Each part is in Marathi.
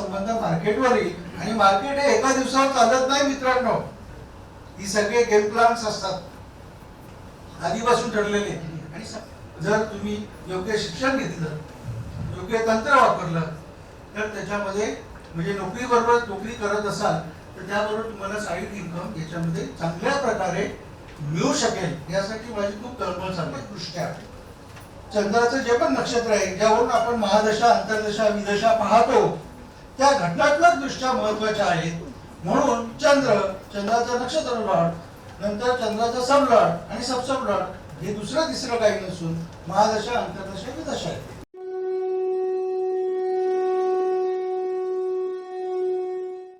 संबंध मार्केटवर येईल आणि मार्केट हे एका दिवसावर चालत नाही मित्रांनो. ही सगळे गेम प्लॅन्स असतात. आधीपासून ठरलेले. आणि जर तुम्ही योग्य शिक्षण घेतलं योग्य तंत्र वापरलं तर त्याच्यामध्ये म्हणजे नोकरी बरोबर नोकरी करत असाल तर त्याबरोबर तुम्हाला साईड इन्कम याच्यामध्ये चांगल्या प्रकारे मिळू शकेल. यासाठी माझी खूप तळमळ चालली आहे, दृष्ट्या. चंद्राचं जे पण नक्षत्र आहे ज्यावरून आपण महादशा अंतर्दशा विदशा पाहतो त्या घटनात्मक दृष्ट्या महत्त्वाच्या आहेत. म्हणून चंद्र चंद्राचं नक्षत्र लॉर्ड नंतर चंद्राचा सबलॉर्ड आणि सबसबलॉर्ड हे दुसरं तिसरं काही नसून महादशा अंतर्दशा विदशा आहे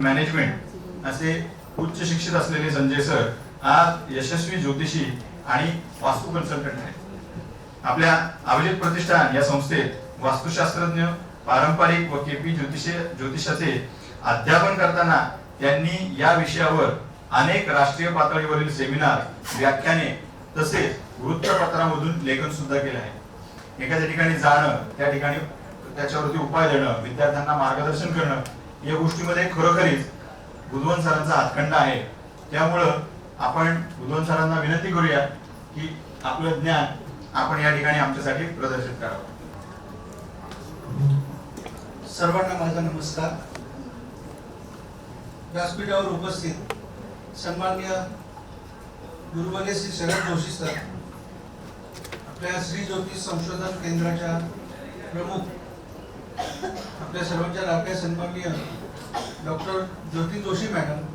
मॅनेजमेंट असे उच्च शिक्षित असलेले संजय सर आज यशस्वी ज्योतिषी आणि वास्तू कन्सल्टंट आहेत. आपल्या अभिजित प्रतिष्ठान या संस्थेत वास्तुशास्त्रज्ञ पारंपरिक व केपी ज्योतिष ज्योतिषाचे अध्यापन करताना त्यांनी या विषयावर अनेक राष्ट्रीय पातळीवरील सेमिनार व्याख्याने तसेच वृत्तपत्रामधून लेखन सुद्धा केले आहे. एखाद्या ठिकाणी जाणं त्या ठिकाणी त्याच्यावरती उपाय देणं विद्यार्थ्यांना मार्गदर्शन करणं या गोष्टीमध्ये खरोखरीच बुधवन सरांचा हातखंड आहे. त्यामुळं आपण बुधवन सरांना विनंती करूया की आपलं ज्ञान आपण या ठिकाणी आमच्यासाठी प्रदर्शित करावं. सर्वांना माझा नमस्कार. व्यासपीठावर उपस्थित सन्माननीय गुरुवर्य श्री शरद जोशी सर आपल्या श्री ज्योतिष संशोधन केंद्राच्या प्रमुख आपल्या सर्वांच्या लाभ्या सन्माननीय डॉक्टर ज्योती जोशी मॅडम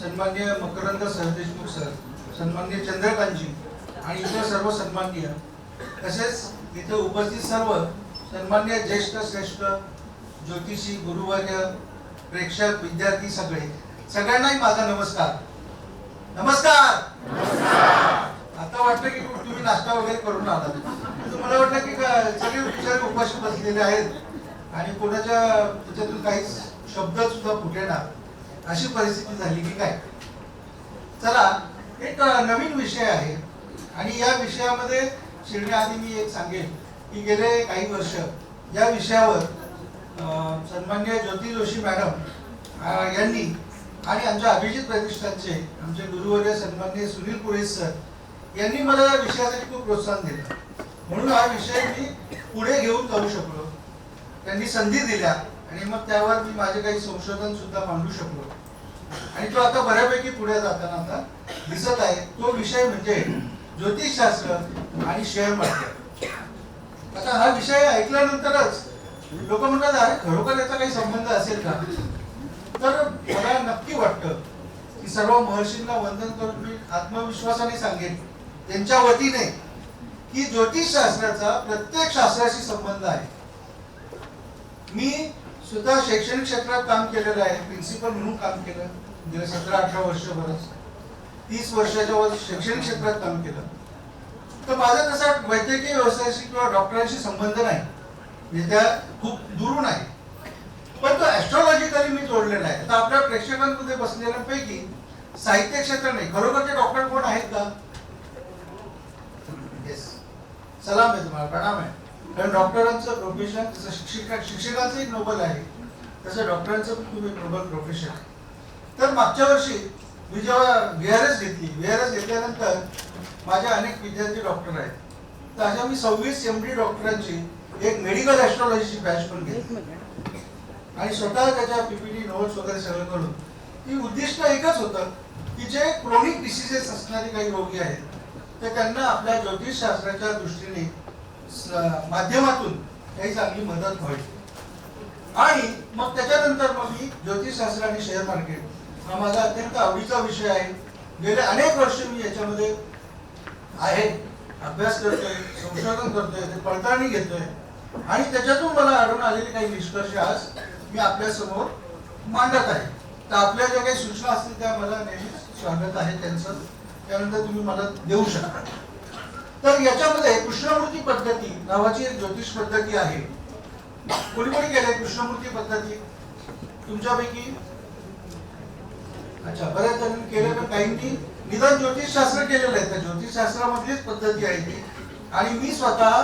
सन्माननीय मकरंद सरदेशमुख सर सन्माननीय चंद्रकांतजी आणि इतर सर्व सन्माननीय तसेच इथे उपस्थित सर्व सन्मान्य ज्येष्ठ श्रेष्ठ ज्योतिषी गुरुवर्य प्रेक्षक विद्यार्थी सगळे सगळ्यांनाही माझा नमस्कार. नमस्कार! आता वाटतं की तुम्ही नाश्ता वगैरे करून आलात. तुम्हाला वाटलं की का- सगळे विचार उपाशी बसलेले आहेत. आणि कोणाच्या त्याच्यातून काही शब्द सुद्धा फुटेना. अशी परिस्थिती झाली की काय? चला एक नवीन विषय आहे. आणि या विषयामध्ये शिरण्याआधी मी एक सांगेन. की गेले काही वर्ष या विषयावर सन्मान्य ज्योती जोशी मॅडम यांनी आणि आमच्या अभिजित प्रतिष्ठानचे आमचे गुरुवर्य सन्मान्य सुनील पुरे सर यांनी मला या विषयासाठी खूप प्रोत्साहन दिलं. म्हणून हा विषय मी पुढे घेऊन जाऊ शकलो. त्यांनी संधी दिल्या आणि मग त्यावर मी माझे काही संशोधन सुद्धा मांडू शकलो. आणि तो आता बऱ्यापैकी पुढे जाताना आता दिसत आहे. तो विषय म्हणजे ज्योतिषशास्त्र आणि शेअर मार्केट. आता हा विषय ऐकल्यानंतरच लोक म्हणतात अरे खरोखर याचा काही संबंध असेल का? तर मला नक्की वाटतं की सर्व महर्षींना वंदन करून मी आत्मविश्वासाने सांगेन त्यांच्या वतीने की ज्योतिषशास्त्राचा प्रत्येक शास्त्राशी संबंध आहे. मी सुद्धा शैक्षणिक क्षेत्रात काम केलेलं आहे प्रिन्सिपल म्हणून काम केलं म्हणजे सतरा अठरा वर्ष बरंच. तीस वर्षाच्या वर शैक्षणिक क्षेत्रात काम केलं. तर माझा तसा वैद्यकीय व्यवसायाशी किंवा डॉक्टरांशी संबंध नाही. मी त्या खूप दुरून आहे. पण तो ॲस्ट्रॉलॉजिकली मी जोडलेला आहे. आता आपल्या प्रेक्षकांमध्ये बसलेल्यांपैकी साहित्य क्षेत्र नाही. खरोखरचे डॉक्टर कोण आहेत का? येस सलाम आहे तुम्हाला. प्रणाम आहे. कारण डॉक्टरांचं प्रोफेशन जसं शिक्षिका शिक्षकांचं एक नोबल आहे. तसं डॉक्टरांचं पण खूप एक नोबल प्रोफेशन आहे. तर मागच्या वर्षी मी जेव्हा व्ही आर एस घेतली व्ही आर एस घेतल्यानंतर माझे अनेक विद्यार्थी डॉक्टर आहेत. तर अशा मी सव्वीस एम डी डॉक्टरांची एक मेडिकल ॲस्ट्रॉलॉजीची बॅच पण घेतली. आणि स्वतः त्याच्या पीपीटी नोट्स वगैरे सगळं करून ती उद्दिष्ट एकच होतं की जे क्रोनिक डिसिजेस असणारे काही रोगी आहेत तर त्यांना आपल्या ज्योतिषशास्त्राच्या दृष्टीने माध्यमातून काही चांगली मदत व्हावी आणि मग त्याच्यानंतर मग मी ज्योतिषशास्त्र आणि शेअर मार्केट हा माझा अत्यंत आवडीचा विषय आहे. गेले अनेक वर्ष मी याच्यामध्ये आहे. अभ्यास करतोय संशोधन करतोय ते पडताळणी घेतोय. आणि त्याच्यातून मला आढळून आलेले काही निष्कर्ष आज मी आपल्यासमोर मांडत आहे. तर आपल्या ज्या काही सूचना असतील त्या मला नेहमी स्वागत आहे त्यांचं. त्यानंतर तुम्ही मला देऊ शकता. तर याच्यामध्ये कृष्णमूर्ती पद्धती नावाची एक ज्योतिष पद्धती आहे. कोणी कोणी केलंय कृष्णमूर्ती पद्धती? तुमच्यापैकी? अच्छा बऱ्याच जणांनी केलं तर काहींनी निदान ज्योतिषशास्त्र केलेलं आहे. त्या ज्योतिषशास्त्रामधलीच पद्धती आहे ती. आणि मी स्वतः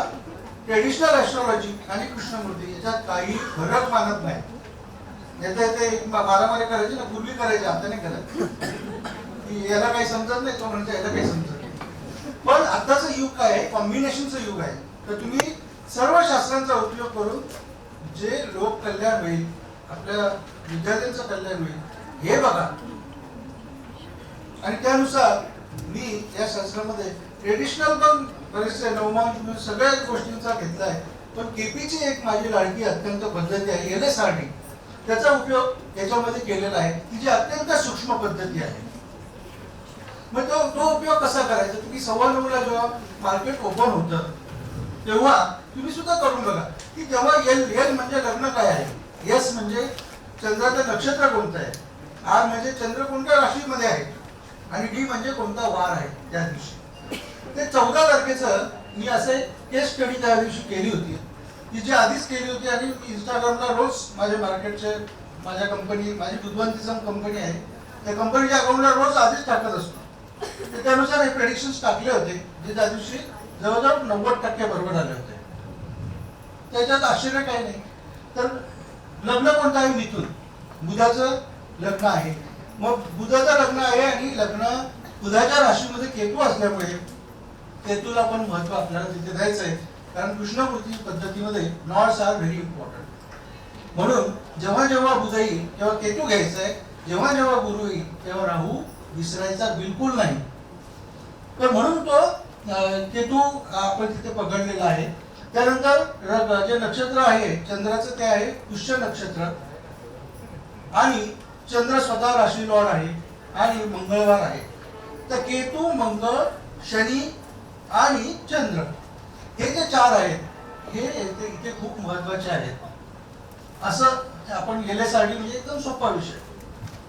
ट्रेडिशनल ॲस्ट्रॉलॉजी आणि कृष्णमूर्ती याच्यात काही फरक मानत नाही. याचा ते मारामारी करायची ना पूर्वी करायची आता नाही करत. की याला काही समजत नाही तो म्हणजे याला काही समजत नाही. पण आताचं युग काय आहे? कॉम्बिनेशनचं युग आहे. तर तुम्ही सर्व शास्त्रांचा उपयोग करून जे लोक कल्याण होईल आपल्या विद्यार्थ्यांचं कल्याण होईल हे बघा. आणि त्यानुसार मी या शास्त्रामध्ये ट्रेडिशनल पण बरेचसे नवमांश सगळ्या गोष्टींचा घेतला आहे. पण केपीची एक माझी लाडकी अत्यंत पद्धती आहे एल एस आर डी त्याचा उपयोग याच्यामध्ये केलेला आहे. की जी अत्यंत सूक्ष्म पद्धती आहे. मग तो तो उपयोग कसा करायचा? तुम्ही सव्वा नऊला जेव्हा मार्केट ओपन होतं तेव्हा तुम्ही सुद्धा करून बघा की जेव्हा एल एल म्हणजे लग्न काय आहे? एस म्हणजे चंद्राचं नक्षत्र कोणतं आहे? आर म्हणजे चंद्र कोणत्या राशीमध्ये आहे? आणि डी म्हणजे कोणता वार आहे? त्या दिवशी. ते चौदा तारखेचं मी असे केस स्टडी त्या दिवशी केली होती. ती जी आधीच केली होती आणि मी इंस्टाग्रामला रोज माझ्या मार्केटचे माझ्या कंपनी माझी दुधवंतीसम कंपनी आहे त्या कंपनीच्या अकाउंटला रोज आधीच टाकत असतो. तर त्यानुसार हे प्रेडिक्शन्स टाकले होते जे त्या दिवशी जवळजवळ नव्वद टक्के बरोबर आले होते. त्याच्यात आश्चर्य काही नाही. तर लग्न कोणतं आहे? मिथून. बुधाचं लग्न आहे. मग बुधाचं लग्न आहे आणि लग्न बुधाच्या राशीमध्ये केतू असल्यामुळे केतूला पण महत्त्व आपल्याला तिथे द्यायचं आहे कारण कृष्णमूर्ती पद्धतीमध्ये नॉट्स आर व्हेरी इम्पॉर्टंट. म्हणून जेव्हा जेव्हा बुध येईल तेव्हा केतू घ्यायचा आहे जेव्हा जेव्हा गुरु येईल तेव्हा राहू विसरायचा बिलकुल नाही. तर म्हणून तो केतू आपण तिथे पकडलेला आहे. त्यानंतर जे नक्षत्र आहे चंद्राचं ते आहे पुष्य नक्षत्र. आणि चंद्र स्वतः राशी आहे आणि मंगळवार आहे. तर केतू मंगळ शनी आणि चंद्र हे जे चार आहेत हे इथे इथे खूप महत्त्वाचे आहेत. असं आपण गेल्यासाठी म्हणजे एकदम सोपा विषय.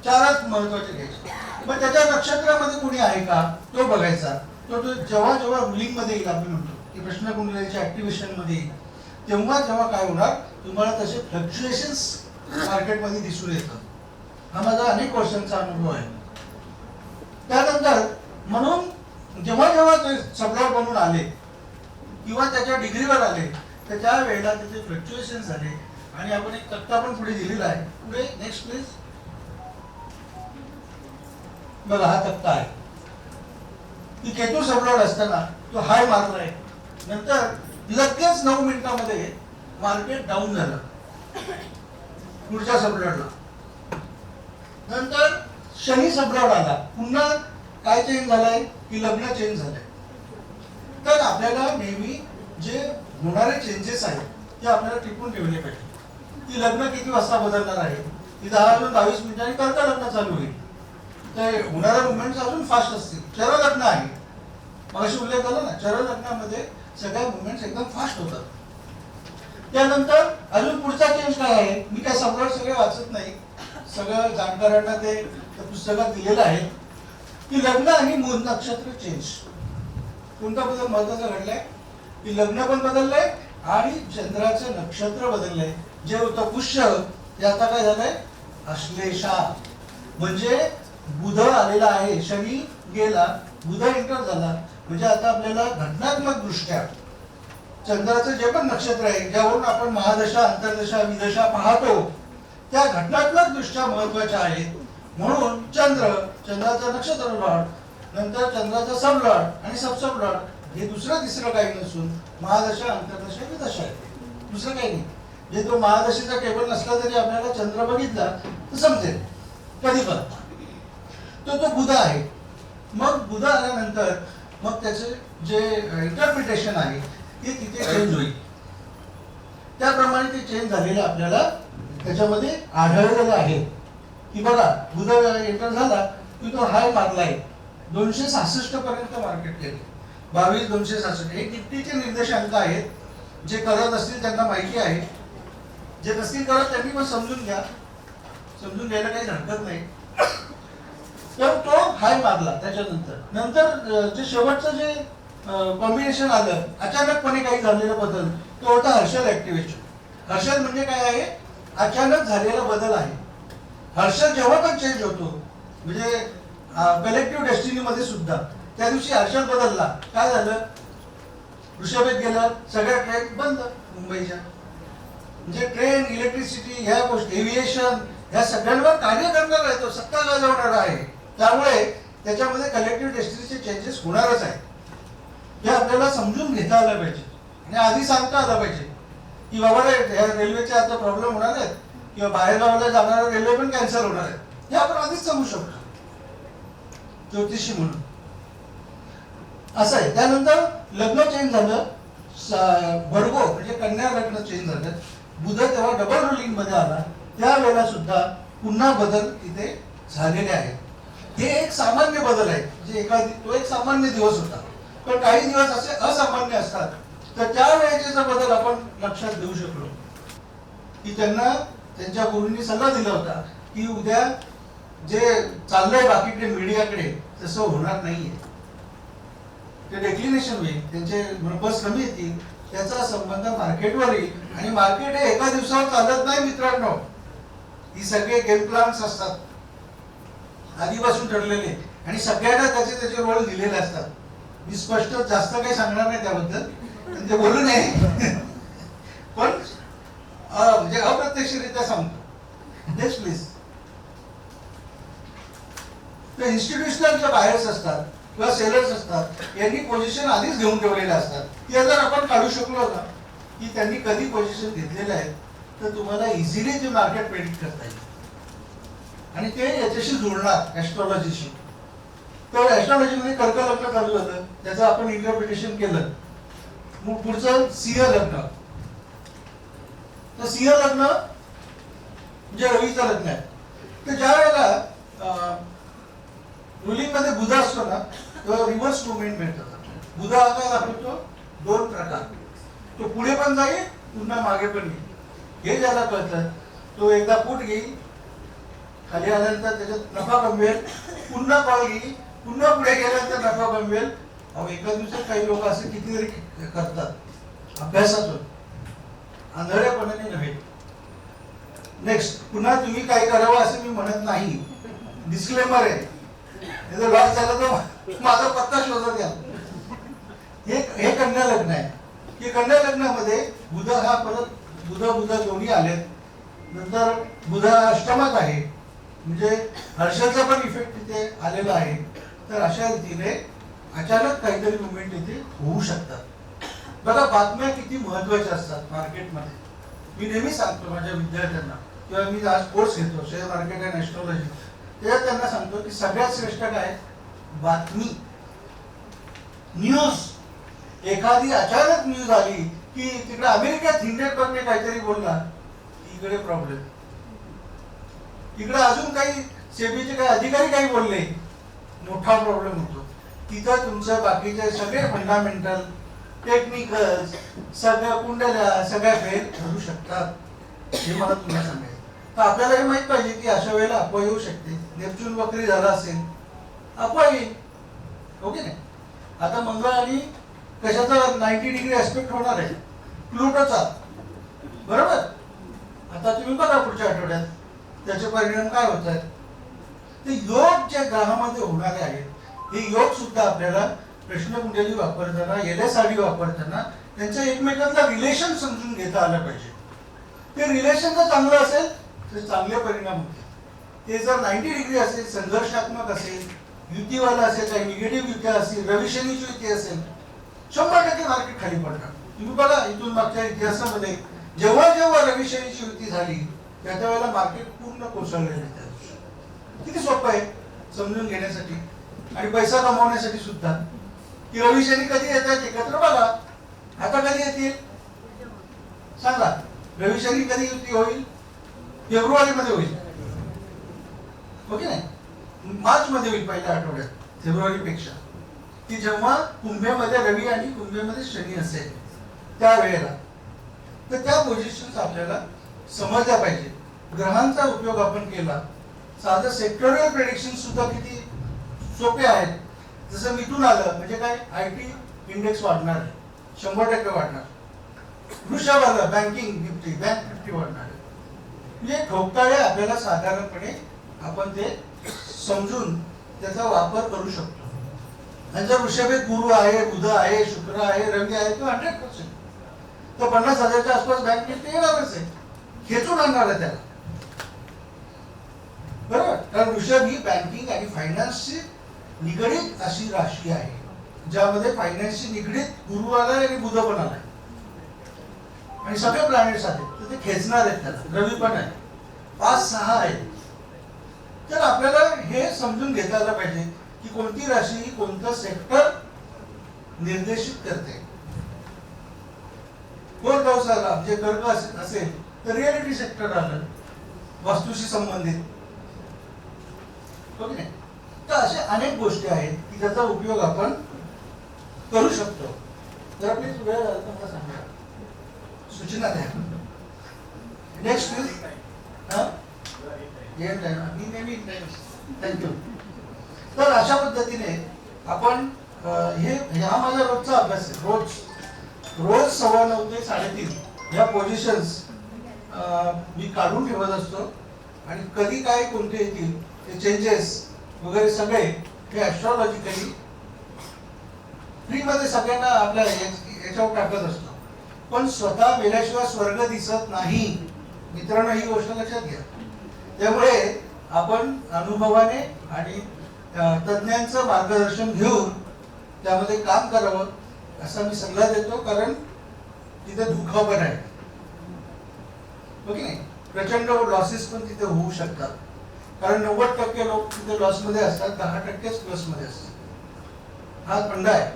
चारच महत्त्वाचे घ्यायचे. मग त्याच्या नक्षत्रामध्ये कोणी आहे का? तो बघायचा. तो तो जेव्हा जेव्हा रुलिंगमध्ये येईल आपण म्हणतो की प्रश्न कुंडलीच्या ऍक्टिव्हेशनमध्ये येईल. तेव्हा जेव्हा काय होणार? तुम्हाला तसे फ्लक्च्युएशन्स मार्केटमध्ये दिसून येतात हा माझा अनेक वर्षांचा अनुभव आहे. त्यानंतर म्हणून जेव्हा जेव्हा ते सबलॉट बनून आले किंवा त्याच्या डिग्रीवर आले तर त्या वेळेला त्याचे फ्लक्च्युएशन झाले आणि आपण एक तक्ता पण पुढे दिलेला आहे. पुढे नेक्स्ट प्लीज बघा हा तक्ता आहे. की केतू सबलॉट असताना तो हाय मारलाय नंतर लगेच नऊ मिनिटामध्ये मार्केट डाऊन झालं. पुढच्या सबलॉटला नंतर शनी सबलॉट आला. पुन्हा काय चेंज झालंय? की लग्न चेंज झालंय. तर आपल्याला नेहमी जे होणारे चेंजेस आहेत ते आपल्याला टिपून ठेवले पाहिजे. ती लग्न किती वाजता बदलणार आहे? ती दहा अजून बावीस मिनिटांनी कर्क लग्न चालू होईल. तर होणाऱ्या मुवमेंट अजून फास्ट असतील. चर लग्न आहे. मगाशी उल्लेख झाला ना चर लग्नामध्ये सगळ्या मुवमेंट्स एकदम फास्ट होतात. त्यानंतर अजून पुढचा चेंज काय आहे? मी काय सम्राट सगळे वाचत नाही. सगळं जाणकारांना ते त्या पुस्तकात दिलेलं आहे की लग्न आणि मूल नक्षत्र चेंज कोणता बदल महत्त्वाचा घडलाय? की लग्न पण बदललंय आणि चंद्राचं नक्षत्र बदललंय. जे होतं पुष्य ते आता काय झालंय? अश्लेषा. म्हणजे बुध आलेला आहे शनी गेला बुध एंटर झाला. म्हणजे आता आपल्याला घटनात्मक दृष्ट्या चंद्राचं जे पण नक्षत्र आहे ज्यावरून आपण महादशा अंतर्दशा विदशा पाहतो त्या घटनात्मक दृष्ट्या महत्त्वाच्या आहेत. म्हणून चंद्र चंद्राचं नक्षत्र लॉर्ड नंतर चंद्राचा सब लॉर्ड आणि सब सब लॉर्ड हे दुसरं तिसरं काही नसून महादशा अंतर्दशा विदशा आहे दुसरं काही नाही. जे तो महादशेचा टेबल नसला तरी आपल्याला चंद्र बघितला तर समजेल. कधी पण. तो तो बुध आहे. मग बुध आल्यानंतर मग त्याचे जे इंटरप्रिटेशन आहे ते तिथे चेंज होईल. त्याप्रमाणे ते चेंज झालेलं आपल्याला त्याच्यामध्ये आढळलेलं आहे. की बघा बुध एंटर झाला की तो हाय मारला आहे. दोनशे सहासष्ट पर्यंत मार्केट केले. बावीस दोनशे सहासष्ट. हे कितीचे निर्देशांक आहेत? जे करत असतील त्यांना माहिती आहे. जे नसतील करत त्यांनी पण समजून घ्या. समजून घ्यायला काही हरकत नाही. तर तो हाय मारला त्याच्यानंतर. नंतर जे शेवटचं जे कॉम्बिनेशन आलं अचानकपणे काही झालेलं बदल तो होता हर्षल ऍक्टिव्हेशन हर्षल म्हणजे काय आहे? अचानक झालेला बदल आहे. हर्षल जेव्हा पण चेंज होतो म्हणजे कलेक्टिव्ह डेस्टिनीमध्ये सुद्धा त्या दिवशी हर्षल बदलला. काय झालं? ऋषभेत गेलं सगळ्या ट्रेन बंद मुंबईच्या. म्हणजे ट्रेन इलेक्ट्रिसिटी ह्या गोष्टी एव्हिएशन ह्या सगळ्यांवर कार्य करणार आहे तो सत्ता गाजवणार आहे. त्यामुळे त्याच्यामध्ये कलेक्टिव्ह डेस्टिनीचे चेंजेस होणारच आहे हे आपल्याला समजून घेता आलं पाहिजे. आणि आधी सांगता आलं पाहिजे. की बाबा रे रेल्वेचे आता प्रॉब्लेम होणार आहेत. किंवा बाहेर गावाला जाणाऱ्या रेल्वे पण कॅन्सल होणार आहेत हे आपण आधीच सांगू शकतो. ज्योतिषी म्हणून. असं आहे. त्यानंतर लग्न चेंज झालं. स- भरगो म्हणजे कन्या लग्न चेंज झालं. बुध तेव्हा डबल रुलिंगमध्ये आला. त्यावेळेला सुद्धा पुन्हा बदल तिथे झालेले आहेत. हे एक सामान्य बदल आहे. म्हणजे एका तो एक सामान्य दिवस होता. पण काही दिवस असे असामान्य असतात. तर त्या वेळेचा बदल आपण लक्षात घेऊ शकलो. की त्यांना त्यांच्या गुरुंनी सल्ला दिला होता की उद्या जे चाललंय बाकीकडे मीडियाकडे तसं होणार नाहीये. ते डेक्लिनेशन होईल त्यांचे नंबर्स कमी येतील त्याचा संबंध मार्केटवर येईल. आणि मार्केट हे एका दिवसावर चालत नाही मित्रांनो. ही सगळे गेम प्लॅन्स असतात. आधीपासून ठरलेले. आणि सगळ्यांना त्याचे त्याचे रोल दिलेले असतात. मी स्पष्ट जास्त काही सांगणार नाही त्याबद्दल. ते बोलू नये. पण म्हणजे अप्रत्यक्षरित्या सांगतो. नेक्स्ट प्लीज तर इन्स्टिट्यूशनल जे बायर्स असतात किंवा सेलर्स असतात यांनी पोझिशन आधीच घेऊन ठेवलेल्या असतात. ते जर आपण काढू शकलो ना की त्यांनी कधी पोझिशन घेतलेलं आहे तर तुम्हाला इझिली ते मार्केट प्रेडिक्ट करता येईल. आणि ते याच्याशी जुळणार ॲस्ट्रॉलॉजीशी तर ॲस्ट्रॉलॉजीमध्ये कर्कलग्न लग्न चालू त्याचं आपण इंटरप्रिटेशन केलं. पुढचं सिंह लग्न. तर सिंह लग्न म्हणजे जे रवीचं लग्न आहे. तर ज्या वेळेला रुलिंगमध्ये बुध असतो ना तेव्हा रिव्हर्स मुवमेंट मिळतात. बुधा आता काय दाखवतो दोन प्रकार. तो पुढे पण जाईल पुन्हा मागे पण येईल. हे ज्याला कळतं तो एकदा फूट घेईल खाली आल्यानंतर त्याच्यात नफा कमवेल पुन्हा कॉल घेईल पुन्हा पुढे गेल्यानंतर नफा कमवेल अहो एका दिवसात काही लोक असे कितीतरी करतात. अभ्यासातून. आंधळेपणाने नव्हे. नेक्स्ट पुन्हा तुम्ही काय करावं असं मी म्हणत नाही. डिस्क्लेमर आहे. हे जर लॉस झाला तर माझा पत्ता शोधत या हे हे कन्या लग्न आहे. की कन्या लग्नामध्ये बुध हा परत बुध बुध दोन्ही आलेत. नंतर बुध अष्टमात आहे. म्हणजे हर्षाचा पण इफेक्ट तिथे आलेला आहे. तर अशा रीतीने अचानक काहीतरी मुवमेंट इथे होऊ शकतात. बघा बातम्या किती महत्त्वाच्या असतात मार्केटमध्ये. मी नेहमी सांगतो माझ्या विद्यार्थ्यांना किंवा मी आज कोर्स घेतो शेअर मार्केट अँड ॲस्ट्रॉलॉजी तेव्हा त्यांना सांगतो की सगळ्यात श्रेष्ठ काय? बातमी. न्यूज एखादी अचानक न्यूज आली की तिकडे अमेरिकेत हिंडेनबर्गने काहीतरी बोलला इकडे प्रॉब्लेम इकडे अजून काही सेबीचे काही अधिकारी काही बोलले मोठा प्रॉब्लेम होतो. तिथं तुमचं बाकीचे सगळे फंडामेंटल टेक्निकल सगळ्या कुंडल्या सगळ्या फेल ठरू शकतात. हे मला तुला सांगायचं तर आपल्याला हे माहीत पाहिजे की अशा वेळेला अपवा येऊ शकते. नेपच्यून वक्री झाला असेल अपवा येईल. ओके नाही? आता मंगळ आणि कशाचा नाईन्टी डिग्री ऍस्पेक्ट होणार आहे? प्लुटोचा. बरोबर? आता तुम्ही बघा पुढच्या आठवड्यात त्याचे परिणाम काय होत आहेत. ते योग ज्या ग्रहामध्ये होणारे आहेत हे योग सुद्धा आपल्याला प्रश्नकुंडली वापरताना येल्या साडी वापरताना त्यांच्या एकमेकांना रिलेशन समजून घेता आलं पाहिजे. ते रिलेशन जर चांगलं असेल तर चांगले परिणाम होतील. ते जर नाईन्टी डिग्री असेल संघर्षात्मक असेल युतीवाला असेल काही निगेटिव्ह युती असेल रविशनीची युती असेल शंभर टक्के मार्केट खाली पडणार. तुम्ही बघा इथून मागच्या इतिहासामध्ये जेव्हा जेव्हा रविशनीची युती झाली त्या त्यावेळेला मार्केट पूर्ण कोसळलेलं त्या दिवशी. किती सोपं आहे समजून घेण्यासाठी. आणि पैसा कमावण्यासाठी सुद्धा. की रविशनी कधी येतात एकत्र बघा. आता कधी येतील? सांगा. रविशनी कधी युती होईल? फेब्रुवारी मध्ये होईल हो ओके नाही? मार्च मध्ये होईल पहिल्या आठवड्यात फेब्रुवारी पेक्षा की जेव्हा कुंभेमध्ये रवी आणि कुंभेमध्ये शनी असेल त्या वेळेला तर त्या पोझिशन आपल्याला समजल्या पाहिजे ग्रहांचा उपयोग आपण केला. साधं सेक्टोरियल प्रेडिक्शन सुद्धा किती सोपे आहेत. जसं मिथून आलं म्हणजे काय? आय टी इंडेक्स वाढणार. आहे. शंभर टक्के वाढणार. वृषभ आलं बँकिंग निफ्टी बँक निफ्टी वाढणार. आहे. म्हणजे ठोकताळे आपल्याला साधारणपणे आपण ते समजून त्याचा वापर करू शकतो. आणि जर हे गुरु आहे बुध आहे शुक्र आहे रवी आहे तो हंड्रेड पर्सेंट तो पन्नास हजारच्या आसपास बँक निफ्टी येणारच आहे. खेचून आणणार आहे त्याला. बरोबर कारण वृषभ ही बँकिंग आणि फायनान्सची निगडीत अशी राशी आहे ज्यामध्ये फायनान्सशी निगडीत गुरु आलाय आणि बुध पण आलाय. आणि सगळे प्लॅनेट्स आहेत तर ते खेचणार आहेत त्याला रवी पण आहे. पाच सहा आहेत. तर आपल्याला हे समजून घेता आलं पाहिजे की कोणती राशी कोणतं सेक्टर निर्देशित करते. कोण पाऊस आला म्हणजे कर्क असेल तर रिअलिटी सेक्टर आलं वास्तूशी संबंधित. हो ओके तर अशा अनेक गोष्टी आहेत की ज्याचा उपयोग आपण करू शकतो. जर प्लीज वेळ मला सांगा. सूचना द्या. नेक्स्ट प्लीज मी नेहमी थँक्यू तर अशा पद्धतीने आपण हे हा माझा रोजचा अभ्यास आहे. रोज रोज सव्वा नऊ ते साडेतीन या पोझिशन्स मी काढून ठेवत असतो. आणि कधी काय कोणते येतील ते चेंजेस वगैरे सगळे हे ॲस्ट्रॉलॉजिकली फ्रीमध्ये सगळ्यांना आपल्या याच्यावर टाकत असतो. पण स्वतः मेल्याशिवाय स्वर्ग दिसत नाही मित्रांनो ही गोष्ट लक्षात घ्या. त्यामुळे आपण अनुभवाने आणि तज्ज्ञांचं मार्गदर्शन घेऊन त्यामध्ये काम करावं असा मी सल्ला देतो कारण तिथे धोका पण आहे. ओके? की नाही प्रचंड लॉसेस पण तिथे होऊ शकतात. कारण नव्वद टक्के लोक तिथे लॉसमध्ये असतात दहा टक्केच प्लसमध्ये असतात. हा खंड आहे.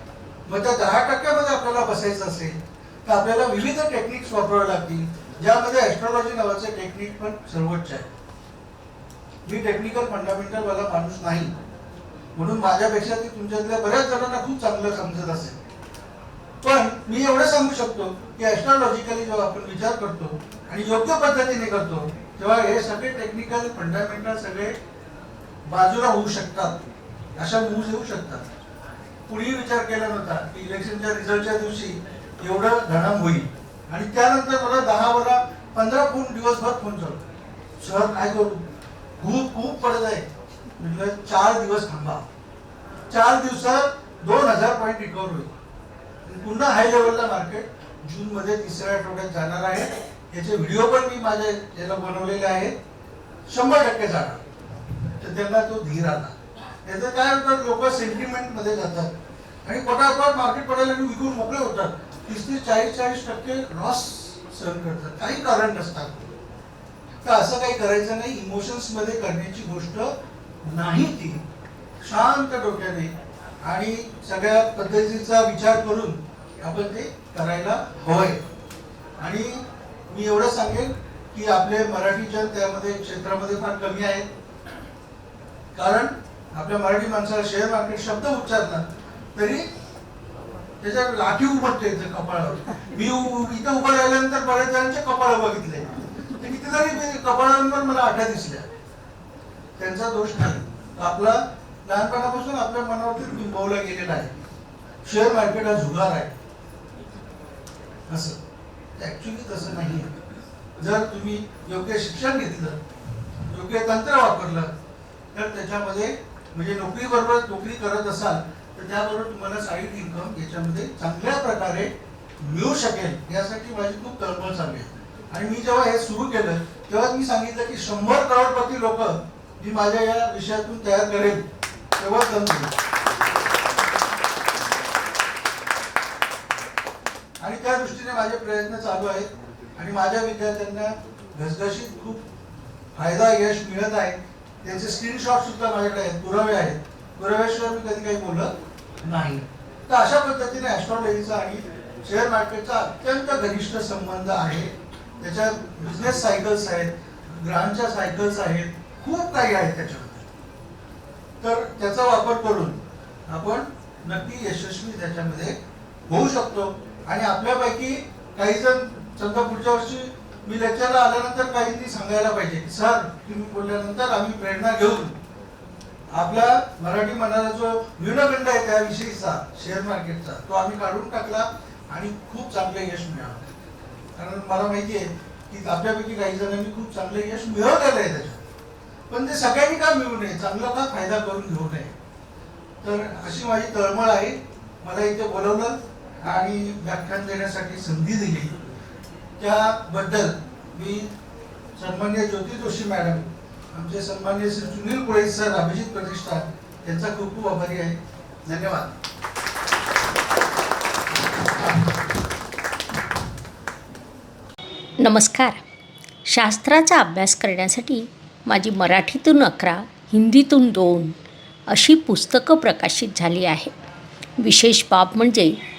मग त्या दहा टक्क्यामध्ये आपल्याला बसायचं असेल तर आपल्याला विविध टेक्निक्स वापरावे लागतील ज्यामध्ये ॲस्ट्रॉलॉजी नावाचे टेक्निक पण सर्वोच्च आहे. मी टेक्निकल फंडामेंटल वाला माणूस नाही. म्हणून माझ्यापेक्षा ती तुमच्यातल्या बऱ्याच जणांना खूप चांगलं समजत असेल. पण मी एवढं सांगू शकतो की ॲस्ट्रॉलॉजिकली जेव्हा आपण विचार करतो आणि योग्य पद्धतीने करतो तेव्हा हे सगळे टेक्निकल फंडामेंटल सगळे बाजूला होऊ शकतात. अशा मूव्ह येऊ शकतात. कुणीही विचार केला नव्हता की इलेक्शनच्या रिझल्टच्या दिवशी एवढं घडाम होईल. आणि त्यानंतर मला दहा बारा पंधरा फोन दिवसभर फोन चालू सर काय करू? खूप खूप पडत आहे. म्हटलं चार दिवस थांबा. चार दिवसात दोन हजार पॉईंट रिकवर होईल. पुन्हा हाय लेवलला मार्केट जूनमध्ये तिसऱ्या आठवड्यात जाणार आहे. याचे व्हिडिओ पण मी माझ्या याला बनवलेले आहेत. शंभर टक्के जाणार. तर त्यांना तो धीर आला. त्याचं काय होतं लोक सेंटिमेंटमध्ये जातात. आणि पटापट मार्केट पडायला आणि विकून मोकळे होतात. तीस ते चाळीस चाळीस टक्के लॉस सहन करतात. काही कारण नसतात. तर असं काही करायचं नाही. इमोशन्समध्ये करण्याची गोष्ट नाही ती. शांत डोक्याने आणि सगळ्या पद्धतीचा विचार करून आपण ते करायला हवंय. आणि मी एवढं सांगेन की आपले मराठी जन त्यामध्ये क्षेत्रामध्ये फार कमी आहेत. कारण आपल्या मराठी माणसाला शेअर मार्केट शब्द उच्चारतात तरी त्याच्या लाठी उमटते कपाळावर. मी इथं उभं राहिल्यानंतर बऱ्याच जणांचे कपाळ बघितले. ते कितीतरी कपाळांवर मला आठ्या दिसल्या. त्यांचा दोष नाही. आपला लहानपणापासून आपल्या मनावरती बिंबवला गेलेला आहे. शेअर मार्केट हा जुगार आहे. असं. ॲक्च्युली तसं नाही जर तुम्ही योग्य शिक्षण घेतलं योग्य तंत्र वापरलं तर त्याच्यामध्ये म्हणजे नोकरी बरोबर नोकरी करत असाल तर त्याबरोबर तुम्हाला साईड इन्कम याच्यामध्ये चांगल्या प्रकारे मिळू शकेल. यासाठी माझी खूप तळमळ चालू आहे. आणि मी जेव्हा हे सुरू केलं तेव्हा मी सांगितलं की शंभर करोडपती लोक मी माझ्या या विषयातून तयार करेल तेव्हा त्या दृष्टीने माझे प्रयत्न चालू आहेत आणि माझ्या विद्यार्थ्यांना घसघशीत खूप फायदा यश मिळत आहे. त्याचे स्क्रीनशॉट सुद्धा माझ्याकडे आहेत. पुरावे आहेत. पुराव्याशिवाय मी कधी काही बोलत नाही. तर अशा पद्धतीने ॲस्ट्रॉलॉजीचा आणि शेअर मार्केटचा अत्यंत घनिष्ठ संबंध आहे. त्याच्यात बिझनेस सायकल्स आहेत. ग्रांटच्या सायकल्स आहेत. खूप काही आहेत त्याच्यामध्ये. तर त्याचा वापर करून आपण नक्की यशस्वी त्याच्यामध्ये होऊ शकतो. आणि आपल्यापैकी काही जण समजा पुढच्या वर्षी मी लेक्चरला आल्यानंतर काहींनी सांगायला पाहिजे की सर तुम्ही बोलल्यानंतर आम्ही प्रेरणा घेऊन आपला मराठी मनाला जो न्यूनगंड आहे त्याविषयीचा शेअर मार्केटचा तो आम्ही काढून टाकला आणि खूप चांगले यश मिळालं. कारण मला माहिती आहे की आपल्यापैकी काही जणांनी खूप चांगले यश मिळवलेलं आहे त्याच्यात. पण ते सगळ्यांनी का मिळू नये? चांगला का फायदा करून घेऊ नये? तर अशी माझी तळमळ आहे. मला इथे बोलवलं. आणि व्याख्यान देण्यासाठी संधी दिली. त्याबद्दल मी सन्मान्य ज्योती जोशी मॅडम आमचे सन्मान्य श्री सुनील कुळे सर अभिजित प्रतिष्ठान यांचा खूप खूप आभारी आहे. धन्यवाद. नमस्कार. शास्त्राचा अभ्यास करण्यासाठी माझी मराठीतून अकरा हिंदीतून दोन अशी पुस्तकं प्रकाशित झाली आहे विशेष बाब म्हणजे